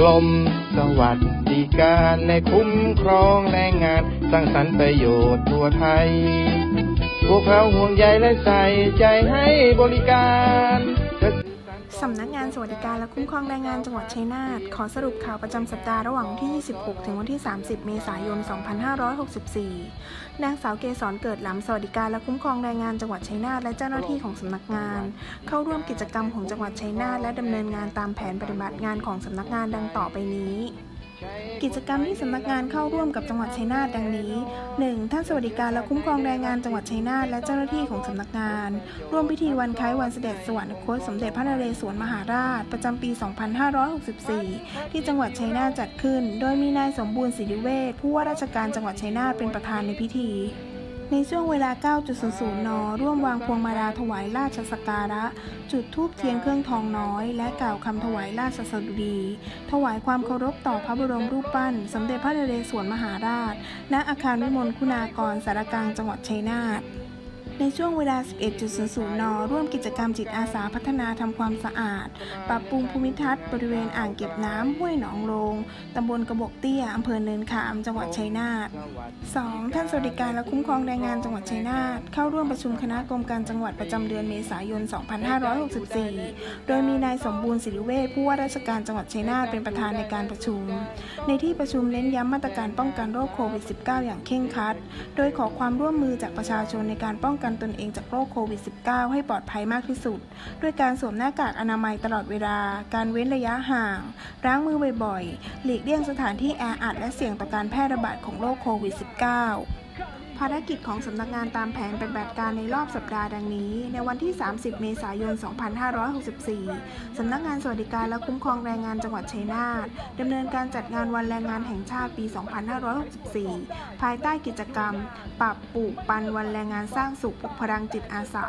กรมสวัสดิการในคุ้มครองแรงงาน สร้างสรรค์ประโยชน์ทั่วไทย พวกเขาห่วงใยและใส่ใจให้บริการ สำนักงานสวัสดิการและคุ้มครองแรงงานจังหวัดชัยนาทขอสรุปข่าวประจำสัปดาห์ระหว่างวันที่ 26 ถึงวันที่ 30 เมษายน 2564 นางสาวเกษรเกิดหลำสวัสดิการและคุ้มครองแรงงานจังหวัดชัยนาทและเจ้าหน้าที่ของสำนักงาน เข้าร่วมกิจกรรมของจังหวัดชัยนาทและดำเนินงานตามแผนปฏิบัติงานของสำนักงานดังต่อไปนี้ กิจกรรมที่สำนักงานเข้าร่วมกับจังหวัดชัยนาทดังนี้ 1. ท่านสวัสดิการและคุ้มครองแรงงานจังหวัดชัยนาทและเจ้าหน้าที่ของสำนักงาน ร่วมพิธีวันคล้ายวันเสด็จสวรรคตสมเด็จพระนเรศวรมหาราช ประจำปี 2564 ที่จังหวัดชัยนาทจัดขึ้น โดยมีนายสมบูรณ์ศิริเวชผู้ว่าราชการจังหวัดชัยนาทเป็นประธานในพิธี ในช่วงเวลา 9.00 น ร่วมวางพวงมาลาถวายราชสกการะ จุดธูปเทียนเครื่องทองน้อย และกล่าวคำถวายราชสดุดี ถวายความเคารพต่อพระบรมรูปปั้น สมเด็จพระนเรศวรมหาราช ณ อาคารวิมลคุณากรสารกลางจังหวัดชัยนาท ในช่วงเวลา 11.00 น ร่วมกิจกรรมจิตอาสาพัฒนาทำความสะอาด ปรับปรุงภูมิทัศน์บริเวณอ่างเก็บน้ำห้วยหนองโลงตำบลกระบอกเตี้ยอำเภอเนินขาม จังหวัดชัยนาท 2. ท่านสวัสดิการและคุ้มครองแรงงานจังหวัดชัยนาท เข้าร่วมประชุมคณะกรมการจังหวัดประจำเดือนเมษายน 2564 โดยมีนายสมบูรณ์ศิริเวชผู้ว่าราชการจังหวัดชัยนาทเป็นประธานในการประชุม ในที่ประชุมเน้นย้ำมาตรการป้องกันโรคโควิด -19 อย่างเคร่งครัด โดยขอความร่วมมือจากประชาชนในการป้องกันตนเองจากโรคโควิด -19 ให้ปลอดภัยมากที่สุด ด้วยการสวมหน้ากากอนามัยตลอดเวลา การเว้นระยะห่าง ล้างมือบ่อยๆ หลีกเลี่ยงสถานที่แออัดและเสี่ยงต่อการแพร่ระบาดของโรคโควิด -19 ภารกิจของสำนักงานตามแผนปฏิบัติการในรอบสัปดาห์ดังนี้ ในวันที่ 30 เมษายน 2564 สำนักงานสวัสดิการและคุ้มครองแรงงานจังหวัดชัยนาทดำเนินการจัดงานวันแรงงานแห่งชาติปี 2564 ภายใต้กิจกรรม ปรับปลูกปันวันแรงงานสร้างสุขปลุกพลังจิตอาสา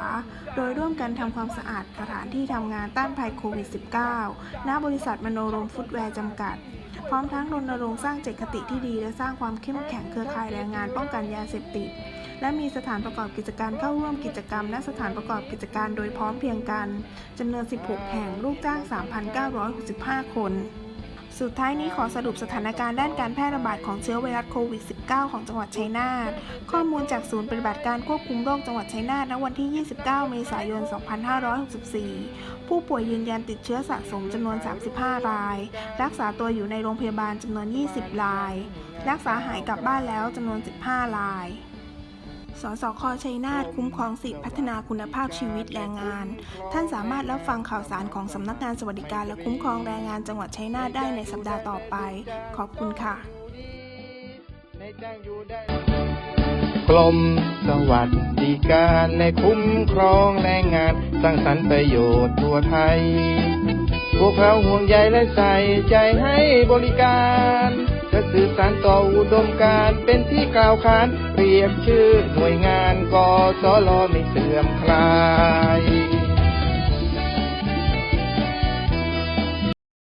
โดยร่วมกันทำความสะอาดสถานที่ทำงานต้านภัยโควิด -19 ณ บริษัทมโนรมฟุตแวร์จำกัด พร้อมทั้งรณรงค์สร้างเจตคติที่ดี และสร้างความเข้มแข็งเครือข่ายแรงงานป้องกันยาเสพติด และมีสถานประกอบกิจการเข้าร่วมกิจกรรม และสถานประกอบกิจการโดยพร้อมเพียงกันจำนวน 16 แห่ง ลูกจ้าง 3,965 คน สุดท้ายนี้ขอสรุปสถานการณ์ด้านการแพร่ระบาดของเชื้อไวรัสโควิด -19 ของจังหวัดชัยนาท ข้อมูลจากศูนย์ปฏิบัติการควบคุมโรคจังหวัดชัยนาท ณ วันที่ 29 เมษายน 2564 ผู้ป่วยยืนยันติดเชื้อสะสมจำนวน 35 ราย รักษาตัวอยู่ในโรงพยาบาลจำนวน 20 ราย รักษาหายกลับบ้านแล้วจำนวน 15 ราย สสคชัยนาทคุ้มครองสิทธิพัฒนาคุณภาพชีวิตแรงงาน ท่านสามารถรับฟังข่าวสารของสำนักงานสวัสดิการและคุ้มครองแรงงานจังหวัดชัยนาทได้ในสัปดาห์ต่อไป ขอบคุณค่ะกรมสวัสดิการในคุ้มครองแรงงาน สร้างสรรค์ประโยชน์ทั่วไทย พวกเขาห่วงใยและใส่ใจให้บริการ และสื่อสารต่ออุดมการเป็นที่กล่าวขานเปรียบชื่อหน่วยงานกสลไม่เสื่อมคลาย